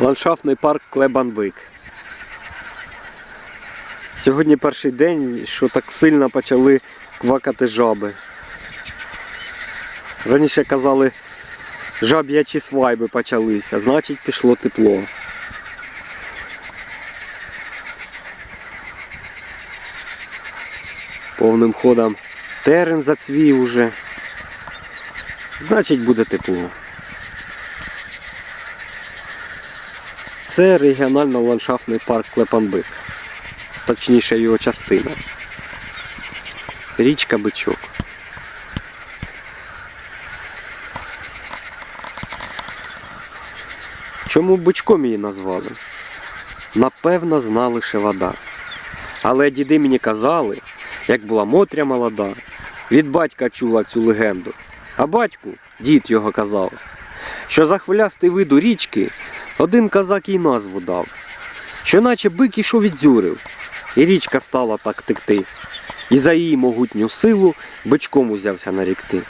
Ландшафтний парк Клебанбик. Сьогодні перший день, що так сильно почали квакати жаби. Раніше казали, жаб'ячі свайби почалися, значить пішло тепло. Повним ходом терен зацвів уже. Значить буде тепло. Це регіонально-ландшафтний парк Клепанбик. Точніше його частина. Річка Бичок. Чому бичком її назвали? Напевно, зна лише вода. Але діди мені казали, як була Мотря молода, від батька чула цю легенду. А батьку, дід його казав, що за хвилястий виду річки один казак їй назву дав, що наче бик ішов від дзюрів, і річка стала так текти, і за її могутню силу бичком узявся нарікти.